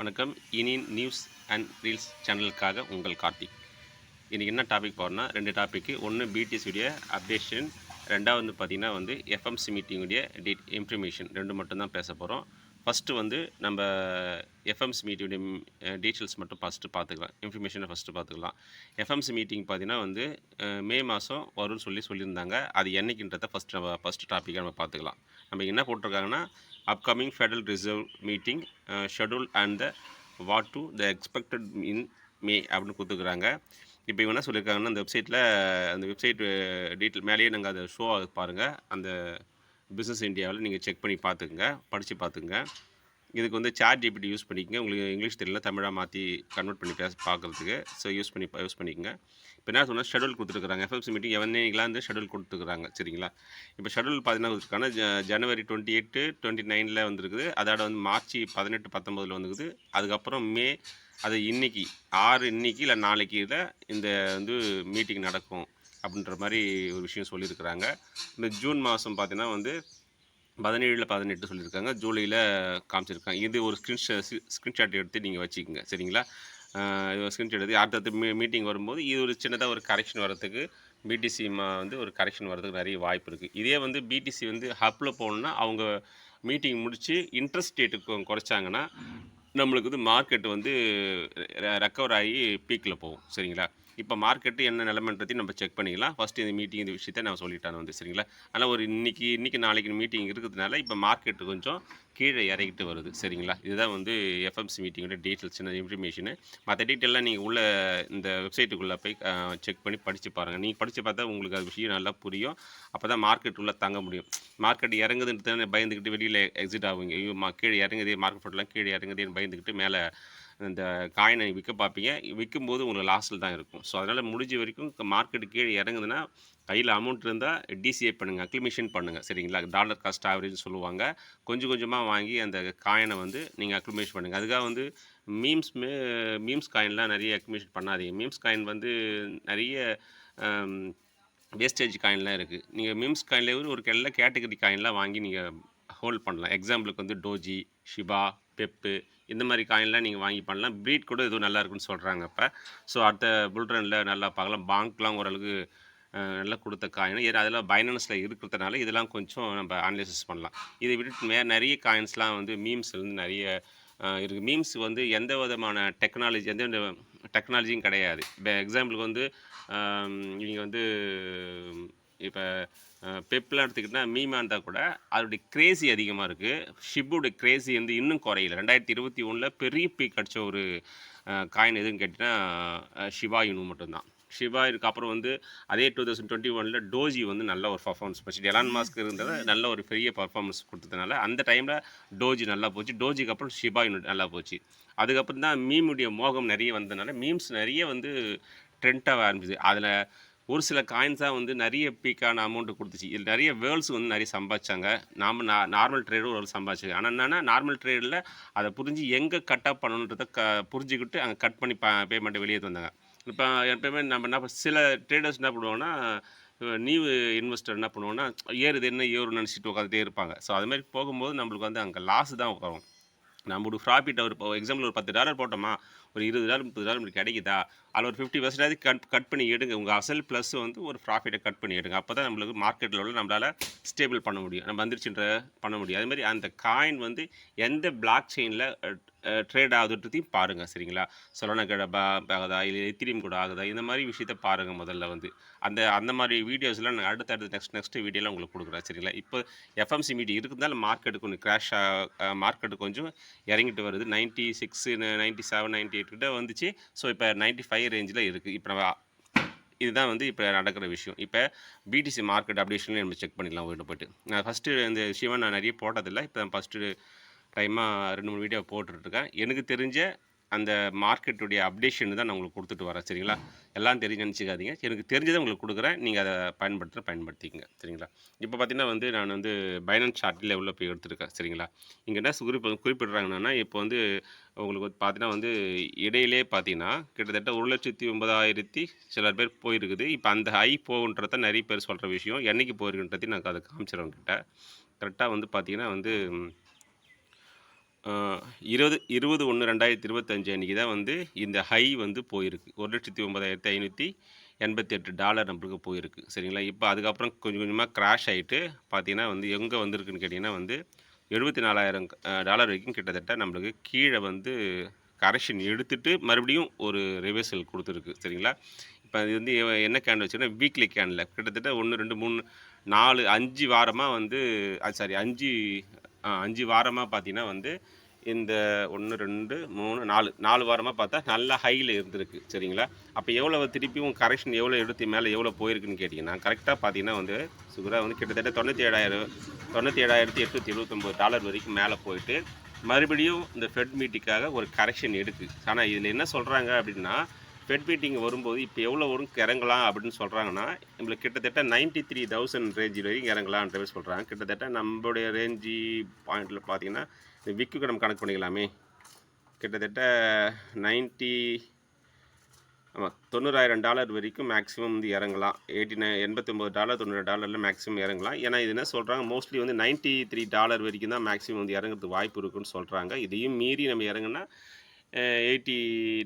வணக்கம். இனியின் news and reels சேனலுக்காக உங்கள் கார்த்திக். இன்றைக்கி என்ன டாபிக் போகிறோம்னா ரெண்டு டாப்பிக்கு ஒன்று பிடிஎஸ்டைய அப்டேஷன் ரெண்டாவது வந்து பார்த்திங்கன்னா வந்து எஃப்எம்சி மீட்டிங்குடைய டீட் இன்ஃபர்மேஷன் ரெண்டு மட்டும்தான் பேச போகிறோம் ஃபஸ்ட்டு வந்து நம்ம எஃப்எம்சி மீட்டிங்குடைய டீட்டெயில்ஸ் மட்டும் ஃபஸ்ட்டு பார்த்துக்கலாம் இன்ஃபர்மேஷனை ஃபஸ்ட்டு பார்த்துக்கலாம் எஃப்எம்சி மீட்டிங் பார்த்தீங்கன்னா வந்து மே மாதம் வரும்னு சொல்லி சொல்லியிருந்தாங்க. அது என்றைக்கின்றத ஃபஸ்ட் நம்ம ஃபஸ்ட்டு டாப்பிக்காக நம்ம பார்த்துக்கலாம் நம்ம என்ன போட்டிருக்காங்கன்னா upcoming federal reserve meeting schedule and the what to the expected in May அப்படின்னு கொடுத்துக்குறாங்க இப்போ இவங்க என்ன சொல்லியிருக்காங்கன்னா அந்த வெப்சைட்டில் அந்த வெப்சைட் டீட்டெயில் uh, மேலேயே நாங்கள் அதை ஷோ ஆகுது பாருங்கள் அந்த பிஸ்னஸ் இந்தியாவில் நீங்கள் செக் பண்ணி பார்த்துக்குங்க படித்து பார்த்துக்குங்க. இதுக்கு வந்து சாட் ஜிபிடி யூஸ் பண்ணிக்கங்க. உங்களுக்கு இங்கிலீஷ் தெரியல தமிழாக மாற்றி கன்வெர்ட் பண்ணி பேச பார்க்குறதுக்கு. ஸோ யூஸ் பண்ணி யூஸ் பண்ணிக்கங்க. இப்போ என்ன சொன்னால் ஷெடியூல் கொடுத்துருக்குறாங்க. எஃப்எம்சி மீட்டிங் எவனேங்களாம் வந்து ஷெடியூல் கொடுத்துருக்குறாங்க சரிங்களா? இப்போ ஷெடியூல் பார்த்தீங்கன்னா கொடுத்துருக்காங்க ஜ- ஜனவரி டுவெண்ட்டி எட்டு டுவெண்ட்டி நைனில் வந்துருக்குது. அதோட வந்து மார்ச் பதினெட்டு பத்தொம்போதில் வந்துருக்குது. அதுக்கப்புறம் மே அது இன்னைக்கு ஆறு இன்னைக்கு இல்லை நாளைக்கு தான் இந்த வந்து மீட்டிங் நடக்கும் அப்படின்ற மாதிரி ஒரு விஷயம் சொல்லியிருக்கிறாங்க. இந்த ஜூன் மாதம் பார்த்தீங்கன்னா வந்து பதினேழில் பதினெட்டு சொல்லியிருக்காங்க. ஜூலையில் காமிச்சிருக்காங்க. இது ஒரு ஸ்க்ரீன்ஷா ஸ்க்ரீன்ஷாட் எடுத்து நீங்கள் வச்சுக்கோங்க. சரிங்களா? இது ஸ்க்ரீன்ஷாட் எடுத்து அடுத்தடுத்து மீ மீட்டிங் வரும்போது இது ஒரு சின்னதாக ஒரு கரெக்ஷன் வரதுக்கு பிடிசி வந்து ஒரு கரெக்ஷன் வரதுக்கு நிறைய வாய்ப்பு இருக்குது இதே வந்து பிடிசி வந்து ஹப்பில் போகணுன்னா அவங்க மீட்டிங் முடித்து இன்ட்ரெஸ்ட் ரேட்டு குறைச்சாங்கன்னா நம்மளுக்கு வந்து மார்க்கெட் வந்து ரெக்கவர் ஆகி பீக்கில் போகும். சரிங்களா? இப்போ மார்க்கெட்டு என்ன நிலமன்றதையும் நம்ம செக் பண்ணிக்கலாம். ஃபஸ்ட்டு இந்த மீட்டிங் இந்த விஷயத்தை நான் சொல்லிட்டேன் வந்து சரிங்களா? ஆனால் ஒரு இன்றைக்கி இன்றைக்கி நாளைக்கு மீட்டிங் இருக்கிறதுனால இப்போ மார்க்கெட்டு கொஞ்சம் கீழே இறங்கிட்டு வருது சரிங்களா? இதுதான் வந்து எஃப்எம்சி மீட்டிங்கோட டீட்டெயில்ஸ் சின்ன இன்ஃபர்மேஷனு மற்ற டீட்டெயிலாம் நீங்கள் உள்ள இந்த வெப்சைட்டுக்குள்ளே போய் செக் பண்ணி படித்து பாருங்கள் நீங்கள் படித்து பார்த்தா உங்களுக்கு அது விஷயம் நல்லா புரியும். அப்போ தான் மார்க்கெட் உள்ளே தங்க முடியும். மார்க்கெட் இறங்குதுன்றது பயந்துக்கிட்டு வெளியில் எக்ஸிட் ஆகுங்க ஐயோ மா கீழே இறங்குதே மார்க்கெட் ஃபுட்லாம் கீழே இறங்குதேன்னு பயந்துக்கிட்டு மேலே இந்த காயினை விற்க பார்ப்பீங்க. விற்கும்போது உங்களுக்கு லாஸில் தான் இருக்கும். ஸோ அதனால் முடிஞ்ச வரைக்கும் மார்க்கெட் கீழே இறங்குதுன்னா கையில் அமௌண்ட் இருந்தால் டிசிஏ பண்ணுங்கள் அக்ளிமேஷன் பண்ணுங்கள் சரிங்களா? டாலர் காஸ்ட் ஆவரேஜ்னு சொல்லுவாங்க. கொஞ்சம் கொஞ்சமாக வாங்கி அந்த காயினை வந்து நீங்கள் அக்ளிமேஷன் பண்ணுங்கள் அதுக்காக வந்து மீம்ஸ் மீம்ஸ் காயின்லாம் நிறைய அக்ளிமேஷன் பண்ணாதீங்க. மீம்ஸ் காயின் வந்து நிறைய வேஸ்டேஜ் காயின்லாம் இருக்குது நீங்கள் மீம்ஸ் காயின்லேயே ஒரு எல்லா கேட்டகரி காயின்லாம் வாங்கி நீங்கள் ஹோல்ட் பண்ணலாம். எக்ஸாம்பிளுக்கு வந்து டோஜி ஷிபா பெப்பு இந்த மாதிரி காயின்லாம் நீங்கள் வாங்கி பண்ணலாம். ப்ரீட் கூட எதுவும் நல்லா இருக்குன்னு சொல்கிறாங்க இப்போ ஸோ அடுத்த புல்ரனில் நல்லா பார்க்கலாம். பாங்க்லாம் ஓரளவுக்கு நல்லா கொடுத்த காயின் ஏன்னா அதெல்லாம் பைனான்ஸில் இருக்கிறதுனால இதெல்லாம் கொஞ்சம் நம்ம அனலைசிஸ் பண்ணலாம். இதை விட்டு மே நிறைய காயின்ஸ்லாம் வந்து மீம்ஸ் வந்து நிறைய இருக்குது மீம்ஸ் வந்து எந்த விதமான டெக்னாலஜி எந்த டெக்னாலஜியும் கிடையாது. இப்போ எக்ஸாம்பிளுக்கு வந்து நீங்கள் வந்து இப்போ பெப்லாம் எடுத்துக்கிட்டால் மீமாக இருந்தால் கூட அதோடைய கிரேசி அதிகமாக இருக்குது ஷிப்புடைய கிரேசி வந்து இன்னும் குறையில. ரெண்டாயிரத்தி இருபத்தி ஒன்றில் பெரிய பீக் அடிச்ச ஒரு காயின் எதுன்னு கேட்டிங்கன்னா ஷிவா யூனு மட்டும்தான். ஷிவா இருக்கு. அப்புறம் வந்து அதே டூ தௌசண்ட் டுவெண்ட்டி ஒனில் டோஜி வந்து நல்ல ஒரு பர்ஃபார்மன்ஸ் போச்சு எலான் மாஸ்க் இருந்தது நல்ல ஒரு பெரிய பர்ஃபார்மன்ஸ் கொடுத்ததுனால அந்த டைமில் டோஜி நல்லா போச்சு. டோஜிக்கு அப்புறம் ஷிபா இனு நல்லா போச்சு. அதுக்கப்புறம் தான் மீமுடைய மோகம் நிறைய வந்ததுனால மீம்ஸ் நிறைய வந்து ட்ரெண்டாக ஆரம்பிச்சு அதில் ஒரு சில காயின்ஸாக வந்து நிறைய பீக்கான அமௌண்ட்டு கொடுத்துச்சு. இதில் நிறைய வேர்ல்ஸ் வந்து நிறைய சம்பாதிச்சாங்க. நாம் நா நார்மல் ட்ரேடும் ஒரு சம்பாதிச்சாங்க ஆனால் என்னென்னா நார்மல் ட்ரேடில் அதை புரிஞ்சு எங்கே கட் ஆஃப் பண்ணணுன்றதை க புரிஞ்சுக்கிட்டு அங்கே கட் பண்ணி ப பேமெண்ட்டை வெளியே தந்தாங்க இப்போ எப்பயுமே நம்ம என்ன சில ட்ரேடர்ஸ் என்ன பண்ணுவாங்கன்னா நியூ இன்வெஸ்டர் என்ன பண்ணுவோன்னா ஏறுது என்ன ஏறுன்னு நினச்சிட்டு உட்காந்துட்டே இருப்பாங்க. ஸோ அது மாதிரி போகும்போது நம்மளுக்கு வந்து அங்கே லாஸ் தான் உட்காரும். நம்ம ஒரு ப்ராஃபிட் ஒரு எக்ஸாம்பிள் ஒரு பத்து டாலர் போட்டோமா ஒரு இருபது டாலர் முப்பது டாலர் நம்மளுக்கு கிடைக்குதா? அதில் ஒரு ஃபிஃப்டி பர்சன்டேஜ் கட் கட் பண்ணி எடுங்க. உங்கள் அசல் ப்ளஸ் வந்து ஒரு ப்ராஃபிட்டை கட் பண்ணி எடுங்க. அப்போ தான் நம்மளுக்கு மார்க்கெட்டில் உள்ள நம்மளால் ஸ்டேபிள் பண்ண முடியும். நம்ம வந்துருச்சுன்ற பண்ண முடியும். அதே மாதிரி அந்த காயின் வந்து எந்த பிளாக் செயினில் ட்ரேட் ஆகுதுன்றதையும் பாருங்கள் சரிங்களா? சொலனா கிடப்பா ஆகுதா இல்லை எத்திரியம் கூட ஆகுதா? இந்த மாதிரி விஷயத்த பாருங்கள் முதல்ல வந்து. அந்த அந்த மாதிரி வீடியோஸ்லாம் நான் அடுத்த அடுத்த நெக்ஸ்ட் நெக்ஸ்ட் வீடியோலாம் உங்களுக்கு கொடுக்குறேன் சரிங்களா? இப்போ எஃப்எம்சி மீடி இருந்தாலும் மார்க்கெட்டு கொஞ்சம் கிராஷ் மார்க்கெட்டு கொஞ்சம் இறங்கிட்டு வருது. Ninety six ninety seven ninety eight கிட்ட வந்துச்சு. ஸோ இப்போ நைன்ட்டி ஃபைவ் ரேஞ்சில் இருக்குது இப்போ நம்ம இதுதான் வந்து இப்போ நடக்கிற விஷயம். இப்போ பிடிசி மார்க்கெட் அப்டேஷன்லேயும் நம்ம செக் பண்ணிடலாம் வீட்டில் போய்ட்டு. நான் ஃபஸ்ட்டு இந்த சிவன் நான் நிறைய போட்டதில்லை. இப்போ நான் ஃபஸ்ட்டு டைமாக ரெண்டு மூணு வீடியோ போட்டுட்ருக்கேன். எனக்கு தெரிஞ்ச அந்த மார்க்கெட்டுடைய அப்டேஷன் தான் நான் உங்களுக்கு கொடுத்துட்டு வரேன். சரிங்களா? எல்லாம் தெரிஞ்சு நினச்சிக்காதீங்க. எனக்கு தெரிஞ்சதை உங்களுக்கு கொடுக்குறேன். நீங்கள் அதை பயன்படுத்துகிற பயன்படுத்திக்கங்க. சரிங்களா? இப்போ பார்த்தீங்கன்னா வந்து நான் வந்து பைனான்ஸ் சார்ட்டில் உள்ள போய் எடுத்துருக்கேன். சரிங்களா? இங்கே என்ன குறிப்பு குறிப்பிட்றாங்கன்னா இப்போ வந்து உங்களுக்கு வந்து பார்த்தீங்கன்னா வந்து இடையிலே பார்த்தீங்கன்னா கிட்டத்தட்ட ஒரு லட்சத்தி ஒன்பதாயிரத்தி சில பேர் போயிருக்குது. இப்போ அந்த ஹை போகுன்றத நிறைய பேர் சொல்கிற விஷயம் என்னைக்கு போயிருக்குன்றதையும் நான் அதை காமிச்சிடுறேன் கிட்ட கரெக்டாக வந்து பார்த்தீங்கன்னா வந்து இருபது இருபது ஒன்று ரெண்டாயிரத்தி இருபத்தஞ்சு அன்றைக்கி தான் வந்து இந்த ஹை வந்து போயிருக்கு. ஒரு லட்சத்தி ஒன்பதாயிரத்தி ஐநூற்றி எண்பத்தி எட்டு டாலர் நம்மளுக்கு போயிருக்கு. சரிங்களா? இப்போ அதுக்கப்புறம் கொஞ்சம் கொஞ்சமாக கிராஷ் ஆகிட்டு பார்த்தீங்கன்னா வந்து எங்கே வந்திருக்குன்னு கேட்டிங்கன்னா வந்து எழுபத்தி நாலாயிரம் டாலர் வரைக்கும் கிட்டத்தட்ட நம்மளுக்கு கீழே வந்து கரெக்ஷன் எடுத்துட்டு மறுபடியும் ஒரு ரிவர்சல் கொடுத்துருக்கு. சரிங்களா? இப்போ இது வந்து என்ன கேன் வச்சுன்னா வீக்லி கேனில் கிட்டத்தட்ட ஒன்று ரெண்டு மூணு நாலு அஞ்சு வாரமாக வந்து சாரி அஞ்சு அஞ்சு வாரமாக பார்த்தீங்கன்னா வந்து இந்த ஒன்று ரெண்டு மூணு நாலு நாலு வாரமாக பார்த்தா நல்லா ஹையில் இருந்திருக்கு சரிங்களா? அப்போ எவ்வளோ திருப்பியும் கரெக்ஷன் எவ்வளோ எடுத்து மேலே எவ்வளோ போயிருக்குன்னு கேட்டிங்கன்னா கரெக்டாக பார்த்தீங்கன்னா வந்து சுகுரா வந்து கிட்டத்தட்ட தொண்ணூற்றி ஏழாயிரம் தொண்ணூற்றி ஏழாயிரத்தி எட்நூற்றி எழுபத்தொம்போது டாலர் வரைக்கும் மேலே போயிட்டு மறுபடியும் இந்த ஃபெட் மீட்டிக்காக ஒரு கரெக்ஷன் எடுக்கு. ஆனால் இதில் என்ன சொல்கிறாங்க அப்படின்னா ஃபெட் மீட்டிங் வரும்போது இப்போ எவ்வளோ வரும் இறங்கலாம் அப்படின்னு சொல்கிறாங்கன்னா நம்மளுக்கு கிட்டத்தட்ட நைன்ட்டி த்ரீ தௌசண்ட் ரேஞ்சில் வரைக்கும் இறங்கலான்ற மாதிரி சொல்கிறாங்க கிட்டத்தட்ட நம்மளுடைய ரேஞ்சி பாயிண்டில் பார்த்தீங்கன்னா இந்த விக்குக்கு நம்ம கணக்கு பண்ணிக்கலாமே. கிட்டத்தட்ட நைன்ட்டி ஆமாம் தொண்ணூறாயிரம் டாலர் வரைக்கும் மேக்ஸிமம் வந்து இறங்கலாம். எயிட்டி நைன் எண்பத்தொம்பது டாலர் தொண்ணூறு டாலரில் மேக்ஸிமம் இறங்கலாம். ஏன்னா இது என்ன சொல்கிறாங்க மோஸ்ட்லி வந்து நைன்ட்டி த்ரீ டாலர் வரைக்கும் தான் மேக்ஸிமம் வந்து இறங்குறதுக்கு வாய்ப்பு இருக்குன்னு சொல்கிறாங்க இதையும் மீறி நம்ம இறங்குனா எயிட்டி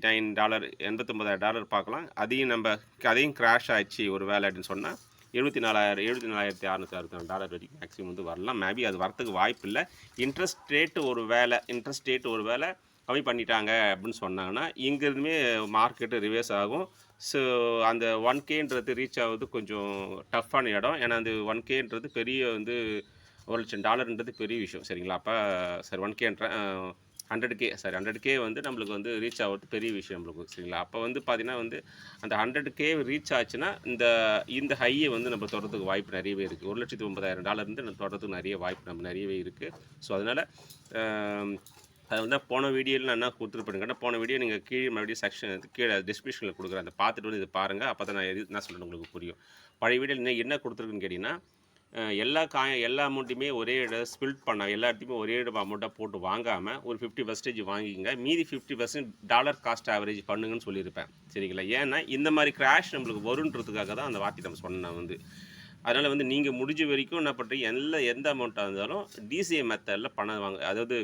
நைன் டாலர் எண்பத்தொம்பதாயிரம் டாலர் பார்க்கலாம். அதையும் நம்ம அதையும் கிராஷ் ஆயிடுச்சு ஒரு வேலை அப்படின்னு சொன்னால் எழுபத்தி நாலாயிரம் எழுபத்தி நாலாயிரத்தி அறுநூத்தி அறுபத்தி டாலர் வரைக்கும் மேக்ஸிமம் வந்து வரலாம். மேபி அது வரத்துக்கு வாய்ப்பு இல்லை. இன்ட்ரெஸ்ட் ரேட்டு ஒரு வேலை இன்ட்ரெஸ்ட் ரேட் ஒரு வேலை கம்மி பண்ணிட்டாங்க அப்படின்னு சொன்னாங்கன்னா இங்கேருந்துமே மார்க்கெட்டு ரிவர்ஸ் ஆகும். ஸோ அந்த ஒன் கேன்றது ரீச் ஆகுது கொஞ்சம் டஃப்பான இடம். ஏன்னா அந்த ஒன் கேன்றது பெரிய வந்து ஒரு லட்சம் டாலர்ன்றது பெரிய விஷயம். சரிங்களா? அப்போ சரி one கேன்ற hundred K sorry hundred K வந்து நம்மளுக்கு வந்து ரீச் ஆகிறது பெரிய விஷயம் நம்மளுக்கு சரிங்களா? அப்போ வந்து பார்த்தீங்கன்னா வந்து அந்த ஹண்ட்ரட் கே ரீச் ஆச்சுன்னா இந்த இந்த ஹையை வந்து நம்ம தொடர்றதுக்கு வாய்ப்பு நிறையவே இருக்குது ஒரு லட்சத்து ஒன்பதாயிரம் டாலர் இருந்து நம்ம தொடர்றதுக்கு நிறைய வாய்ப்பு நம்ம நிறையவே இருக்குது ஸோ அதனால் அது வந்து போன வீடியோவில் நான் என்ன கொடுத்துருப்பேன் போன வீடியோ நீங்கள் கீழே மறுபடியும் செக்ஷன் கீழே டிஸ்கிரிப்ஷனில் கொடுக்குறேன் அதை பார்த்துட்டு வந்து இதை பாருங்கள் அப்போ தான் நான் எது என்ன சொல்கிறேன் உங்களுக்கு புரியும். பழைய வீடியோவில் என்ன கொடுத்துருக்குன்னு கேட்டிங்கன்னா எல்லா காய எல்லா அமௌண்ட்டையுமே ஒரே இடம் ஸ்பில்ட் பண்ண எல்லா இடத்தையுமே ஒரே இடம் அமௌண்ட்டாக போட்டு வாங்காமல் ஒரு ஃபிஃப்டி பர்சன்டேஜ் வாங்கிக்கங்க. மீதி fifty percent dollar cost average பண்ணுங்கன்னு சொல்லியிருப்பேன். சரிங்களா? ஏன்னா இந்த மாதிரி கிராஷ் நம்மளுக்கு வருன்றதுக்காக தான் அந்த வார்த்தை நம்ம சொன்னேன் வந்து. அதனால் வந்து நீங்கள் முடிஞ்ச வரைக்கும் என்ன பண்ணுறீங்க எல்லா எந்த அமௌண்ட்டாக இருந்தாலும் டிசிஏ மெத்தடில் பணம் வாங்க அதாவது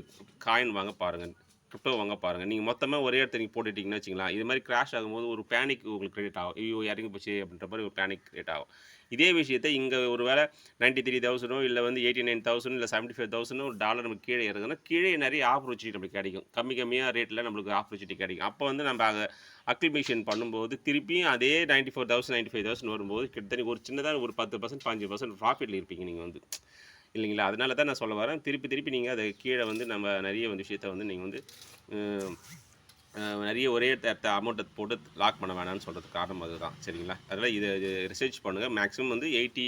காயின் வாங்க பாருங்கள் கிரிப்டோ வாங்க பாருங்கள் நீங்கள் மொத்தமாக ஒரே இடத்துல நீங்கள் போட்டுட்டிங்கன்னு வச்சிங்களா இது மாதிரி கிராஷ் ஆகும்போது ஒரு பேனிக் உங்களுக்கு கிரியேட் ஆகும். ஐயோ இறங்கி போச்சு அப்படின்ற மாதிரி ஒரு பேனிக் கிரியேட் ஆகும். இதே விஷயத்தை இங்கே ஒரு வேளை நைன்ட்டி த்ரீ தௌசண்டோ இல்லை வந்து எயிட்டி நைன் தௌசண்ட் இல்லை செவன்ட்டி ஃபைவ் தௌசண்ட் ஒரு டாலர் நமக்கு கீழே இறங்குனா கீழே நிறைய ஆப்பர்ச்சுனிட்டி நம்மளுக்கு கிடைக்கும். கம்மி கம்மியாக ரேட்டில் நம்மளுக்கு ஆப்பர்ச்சுனிட்டி கிடைக்கும். அப்போ வந்து நம்ம அதை அக்ளிமேஷன் பண்ணும்போது திருப்பியும் அதே ninety four thousand ninety five thousand வரும்போது கிட்டத்தட்ட ஒரு சின்னதாக ஒரு பத்து பர்சன்ட் பாஞ்சு பர்சன்ட் ப்ராஃபிட்டில் இருப்பீங்க நீங்கள் வந்து. இல்லைங்களா? அதனால தான் நான் சொல்ல வரேன். திருப்பி திருப்பி நீங்கள் அதை கீழே வந்து நம்ம நிறைய வந்து விஷயத்த வந்து நீங்கள் வந்து நிறைய ஒரே அமௌண்ட்டை போட்டு லாக் பண்ண வேணாம்னு சொல்கிறதுக்கு காரணம் அதுதான். சரிங்களா? அதனால் இதை ரிசர்ச் பண்ணுங்கள் மேக்ஸிமம் வந்து எயிட்டி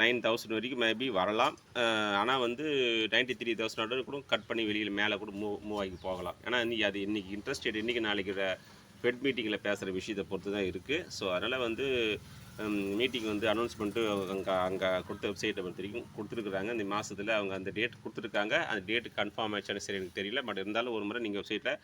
நைன் தௌசண்ட் வரைக்கும் மேபி வரலாம். ஆனால் வந்து நைன்ட்டி த்ரீ தௌசண்ட் கூட கட் பண்ணி வெளியில் மேலே கூட மூவ் மூவ் ஆகி போகலாம். ஏன்னா இன்றைக்கி அது இன்றைக்கி இன்ட்ரெஸ்ட் ரேட் இன்றைக்கி நாளைக்கு ஃபெட் மீட்டிங்கில் பேசுகிற விஷயத்தை பொறுத்து தான் இருக்குது ஸோ அதனால் வந்து மீட்டிங் வந்து அனௌன்ஸ்மெண்ட்டு அங்கே அங்கே கொடுத்த வெப்சைட்டை பொறுத்த வரைக்கும் கொடுத்துருக்குறாங்க. இந்த மாதத்தில் அவங்க அந்த டேட் கொடுத்துருக்காங்க. அந்த டேட் கன்ஃபார்ம் ஆச்சான்னு சரி எனக்கு தெரியல. பட் இருந்தாலும் ஒரு முறை நீங்கள் வெப்சைட்டில்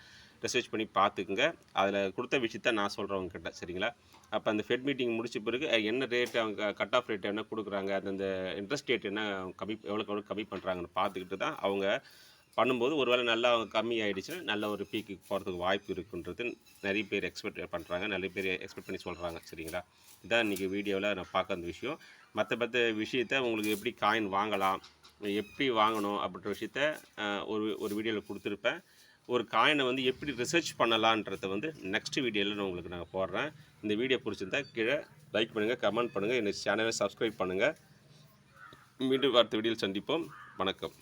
ரிசர்ச் பண்ணி பார்த்துக்குங்க. அதில் கொடுத்த விஷயத்த நான் சொல்கிறேன் உங்ககிட்ட சரிங்களா? அப்போ அந்த ஃபெட் மீட்டிங் முடிச்ச பிறகு என்ன ரேட் அவங்க கட் ஆஃப் ரேட் என்ன கொடுக்குறாங்க? அந்த இன்ட்ரெஸ்ட் ரேட் என்ன கம்மி எவ்வளோக்கு எவ்வளோ கம்மி பண்ணுறாங்கன்னு பார்த்துக்கிட்டு தான் அவங்க பண்ணும்போது ஒருவேளை நல்லா கம்மி ஆகிடுச்சுன்னா நல்ல ஒரு பீக்கு போகிறதுக்கு வாய்ப்பு இருக்குன்றது நிறைய பேர் எக்ஸ்பெக்ட் பண்ணுறாங்க நிறைய பேர் எக்ஸ்பெக்ட் பண்ணி சொல்கிறாங்க சரிங்களா? இதான் இன்றைக்கி வீடியோவில் நான் பார்க்க அந்த விஷயம். மற்ற மற்ற விஷயத்த உங்களுக்கு எப்படி காயின் வாங்கலாம் எப்படி வாங்கணும் அப்படின்ற விஷயத்த ஒரு ஒரு வீடியோவில் கொடுத்துருப்பேன். ஒரு காயினை வந்து எப்படி ரிசர்ச் பண்ணலான்றதை வந்து நெக்ஸ்ட் வீடியோவில் நான் உங்களுக்கு நான் போடுறேன். இந்த வீடியோ பிடிச்சிருந்தா கீழே லைக் பண்ணுங்கள் கமெண்ட் பண்ணுங்கள் என்னை சேனலை சப்ஸ்கிரைப் பண்ணுங்கள் மீண்டும் அடுத்த வீடியோவில் சந்திப்போம். வணக்கம்.